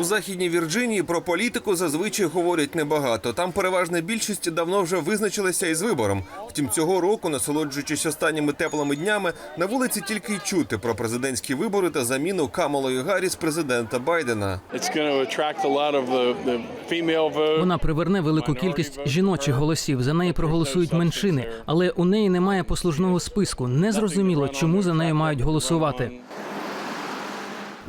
У західній Вірджинії про політику зазвичай говорять небагато. Там переважна більшість давно вже визначилася із вибором. Втім, цього року, насолоджуючись останніми теплими днями, на вулиці тільки й чути про президентські вибори та заміну Камалою Гарріс президента Байдена. Вона приверне велику кількість жіночих голосів. За неї проголосують меншини, але у неї немає послужного списку. Незрозуміло, чому за нею мають голосувати.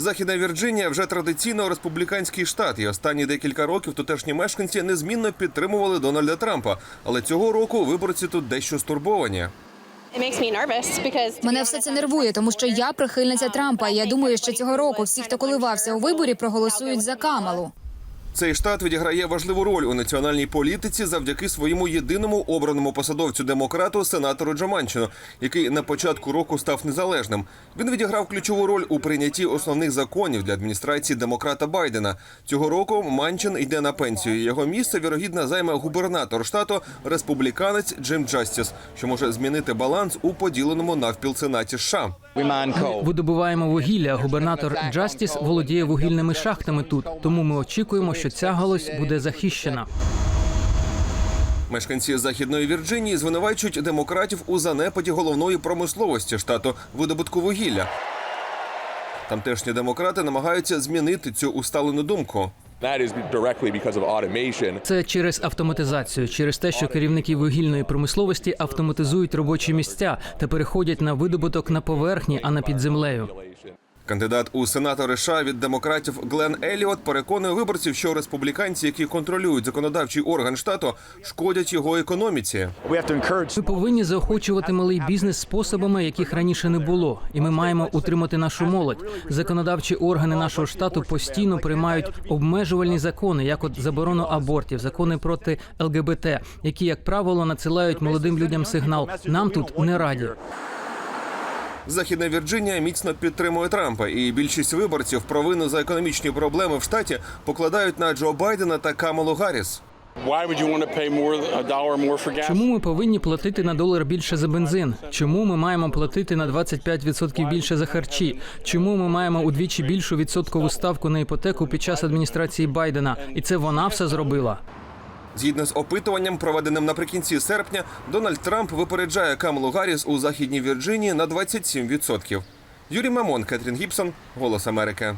Західна Вірджинія вже традиційно республіканський штат, і останні декілька років тутешні мешканці незмінно підтримували Дональда Трампа. Але цього року виборці тут дещо стурбовані. Мене все це нервує, тому що я прихильниця Трампа. І я думаю, що цього року всі, хто коливався у виборі, проголосують за Камалу. Цей штат відіграє важливу роль у національній політиці завдяки своєму єдиному обраному посадовцю демократу сенатору Джоманчину, який на початку року став незалежним. Він відіграв ключову роль у прийнятті основних законів для адміністрації демократа Байдена. Цього року Манчин йде на пенсію. Його місце вірогідно займе губернатор штату республіканець Джим Джастіс, що може змінити баланс у поділеному навпіл сенаті США. Видобуваємо вугілля. Губернатор Джастіс володіє вугільними шахтами тут. Тому ми очікуємо, що ця галузь буде захищена. Мешканці західної Вірджинії звинувачують демократів у занепаді головної промисловості штату видобутку вугілля. Тамтешні демократи намагаються змінити цю усталену думку. Це через автоматизацію, через те, що керівники вугільної промисловості автоматизують робочі місця та переходять на видобуток на поверхні, а не під землею. Кандидат у сенатори США від демократів Глен Еліот переконує виборців, що республіканці, які контролюють законодавчий орган штату, шкодять його економіці. Ми повинні заохочувати малий бізнес способами, яких раніше не було, і ми маємо утримати нашу молодь. Законодавчі органи нашого штату постійно приймають обмежувальні закони, як от заборону абортів, закони проти ЛГБТ, які, як правило, надсилають молодим людям сигнал. Нам тут не раді. Західна Вірджинія міцно підтримує Трампа, і більшість виборців провину за економічні проблеми в штаті покладають на Джо Байдена та Камалу Гарріс. Чому ми повинні платити на долар більше за бензин? Чому ми маємо платити на 25% більше за харчі? Чому ми маємо удвічі більшу відсоткову ставку на іпотеку під час адміністрації Байдена? І це вона все зробила. Згідно з опитуванням, проведеним наприкінці серпня, Дональд Трамп випереджає Камелу Гарріс у західній Вірджинії на 27%. Юрій Мамон, Кетрін Гібсон, Голос Америки.